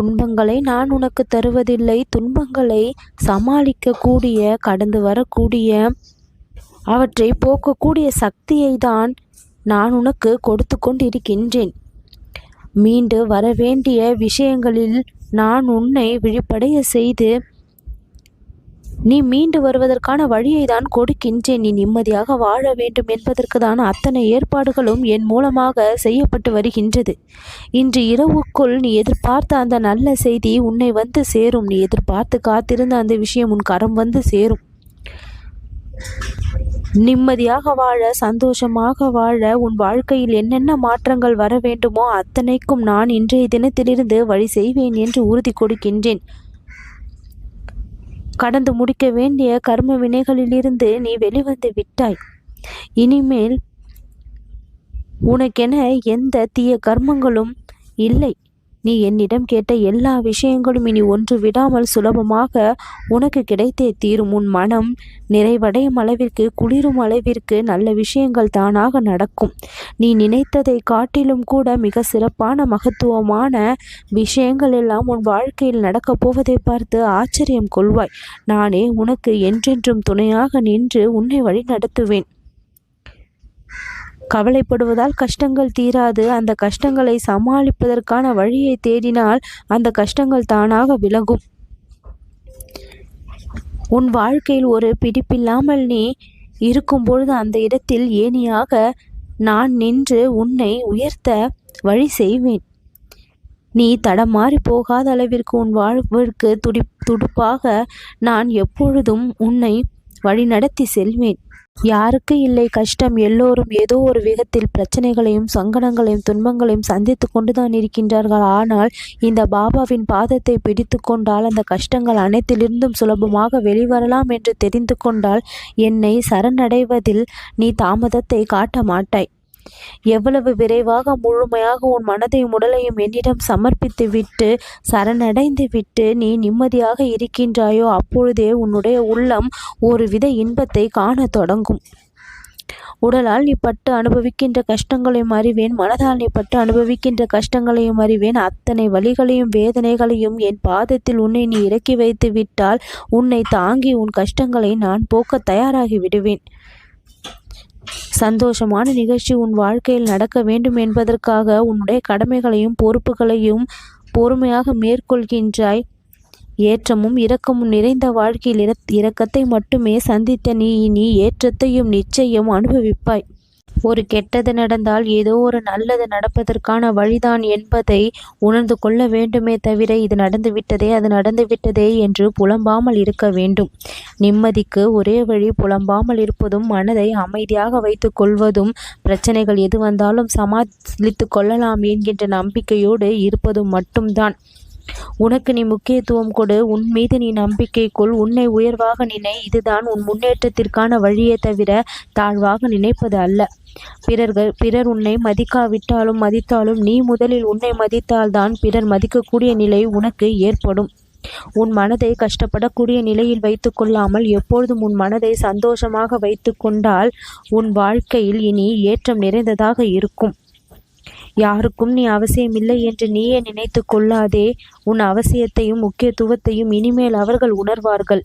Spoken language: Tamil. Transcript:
துன்பங்களை நான் உனக்கு தருவதில்லை. துன்பங்களை சமாளிக்கக்கூடிய கடந்து வரக்கூடிய அவற்றை போக்கக்கூடிய சக்தியை தான் நான் உனக்கு கொடுத்து கொண்டிருக்கின்றேன். மீண்டு வரவேண்டிய விஷயங்களில் நான் உன்னை விழிப்படைய செய்து நீ மீண்டு வருவதற்கான வழியை தான் கொடுக்கின்றேன். நீ நிம்மதியாக வாழ வேண்டும் என்பதற்குதான் அத்தனை ஏற்பாடுகளும் என் மூலமாக செய்யப்பட்டு வருகின்றது. இன்று இரவுக்குள் நீ எதிர்பார்த்த அந்த நல்ல செய்தி உன்னை வந்து சேரும். நீ எதிர்பார்த்து காத்திருந்த அந்த விஷயம் உன் கரம் வந்து சேரும். நிம்மதியாக வாழ சந்தோஷமாக வாழ உன் வாழ்க்கையில் என்னென்ன மாற்றங்கள் வர வேண்டுமோ அத்தனைக்கும் நான் இன்றைய தினத்திலிருந்து வழி செய்வேன் என்று உறுதி கொடுக்கின்றேன். கடந்து முடிக்க வேண்டிய கர்ம வினைகளிலிருந்து நீ வெளிவந்து விட்டாய். இனிமேல் உனக்கென எந்த தீய கர்மங்களும் இல்லை. நீ என்னிடம் கேட்ட எல்லா விஷயங்களும் இனி ஒன்று விடாமல் சுலபமாக உனக்கு கிடைத்தே தீரும். உன் மனம் நிறைவடையும் அளவிற்கு குளிரும் அளவிற்கு நல்ல விஷயங்கள் தானாக நடக்கும். நீ நினைத்ததை காட்டிலும் கூட மிக சிறப்பான மகத்துவமான விஷயங்கள் எல்லாம் உன் வாழ்க்கையில் நடக்கப் போவதை பார்த்து ஆச்சரியம் கொள்வாய். நானே உனக்கு என்றென்றும் துணையாக நின்று உன்னை வழி நடத்துவேன் கவலைப்படுவதால் கஷ்டங்கள் தீராது. அந்த கஷ்டங்களை சமாளிப்பதற்கான வழியை தேடினால் அந்த கஷ்டங்கள் தானாக விலகும். உன் வாழ்க்கையில் ஒரு பிடிப்பில்லாமல் நீ இருக்கும் பொழுது அந்த இடத்தில் ஏனியாக நான் நின்று உன்னை உயர்த்த வழி செய்வேன். நீ தடமாறி போகாத அளவிற்கு உன் வாழ்விற்கு துடி துடுப்பாக நான் எப்பொழுதும் உன்னை வழிநடத்தி செல்வேன். யாருக்கு இல்லை கஷ்டம். எல்லோரும் ஏதோ ஒரு விதத்தில் பிரச்சனைகளையும் சங்கடங்களையும் துன்பங்களையும் சந்தித்து கொண்டுதான் இருக்கின்றார்கள். ஆனால் இந்த பாபாவின் பாதத்தை பிடித்து கொண்டால் அந்த கஷ்டங்கள் அனைத்திலிருந்தும் சுலபமாக வெளிவரலாம் என்று தெரிந்து கொண்டால் என்னை சரணடைவதில் நீ தாமதத்தை காட்ட மாட்டாய். எவ்வளவு விரைவாக முழுமையாக உன் மனதையும் உடலையும் என்னிடம் சமர்ப்பித்து விட்டு சரணடைந்து விட்டு நீ நிம்மதியாக இருக்கின்றாயோ அப்பொழுதே உன்னுடைய உள்ளம் ஒரு வித இன்பத்தை காண தொடங்கும். உடலால் நீ பட்டு அனுபவிக்கின்ற கஷ்டங்களையும் அறிவேன் மனதால் நீ பட்டு அனுபவிக்கின்ற கஷ்டங்களையும் அறிவேன். அத்தனை வழிகளையும் வேதனைகளையும் என் பாதத்தில் உன்னை நீ இறக்கி வைத்து விட்டால் உன்னை தாங்கி உன் கஷ்டங்களை நான் போக்க தயாராகி விடுவேன். சந்தோஷமான நிகழ்ச்சி உன் வாழ்க்கையில் நடக்க வேண்டும் என்பதற்காக உன்னுடைய கடமைகளையும் பொறுப்புகளையும் பொறுமையாக மேற்கொள்கின்றாய். ஏற்றமும் இரக்கமும் நிறைந்த வாழ்க்கையில் இரக்கத்தை மட்டுமே சந்தித்த நீ இனி ஏற்றத்தையும் நிச்சயம் அனுபவிப்பாய். ஒரு கெட்டது நடந்தால் ஏதோ ஒரு நல்லது நடப்பதற்கான வழிதான் என்பதை உணர்ந்து கொள்ள வேண்டுமே தவிர இது நடந்து விட்டதே அது நடந்து விட்டதே என்று புலம்பாமல் இருக்க வேண்டும். நிம்மதிக்கு ஒரே வழி புலம்பாமல் இருப்பதும் மனதை அமைதியாக வைத்துக் கொள்வதும் பிரச்சனைகள் எது வந்தாலும் சமாளித்து கொள்ளலாம் என்கின்ற நம்பிக்கையோடு இருப்பதும் மட்டும்தான். உனக்கு நீ முக்கியத்துவம் கொடு. உன் மீது நீ நம்பிக்கை கொள். உன்னை உயர்வாக நினை. இதுதான் உன் முன்னேற்றத்திற்கான வழியே தவிர தாழ்வாக நினைப்பது அல்ல. பிறர்கள் பிறர் உன்னை மதிக்காவிட்டாலும் மதித்தாலும் நீ முதலில் உன்னை மதித்தால்தான் பிறர் மதிக்கக்கூடிய நிலை உனக்கு ஏற்படும். உன் மனதை கஷ்டப்படக்கூடிய நிலையில் வைத்து கொள்ளாமல் எப்பொழுதும் உன் மனதை சந்தோஷமாக வைத்து கொண்டால் உன் வாழ்க்கையில் இனி ஏற்றம் நிறைந்ததாக இருக்கும். யாருக்கும் நீ அவசியமில்லை என்று நீயே நினைத்து கொள்ளாதே. உன் அவசியத்தையும் முக்கியத்துவத்தையும் இனிமேல் அவர்கள் உணர்வார்கள்.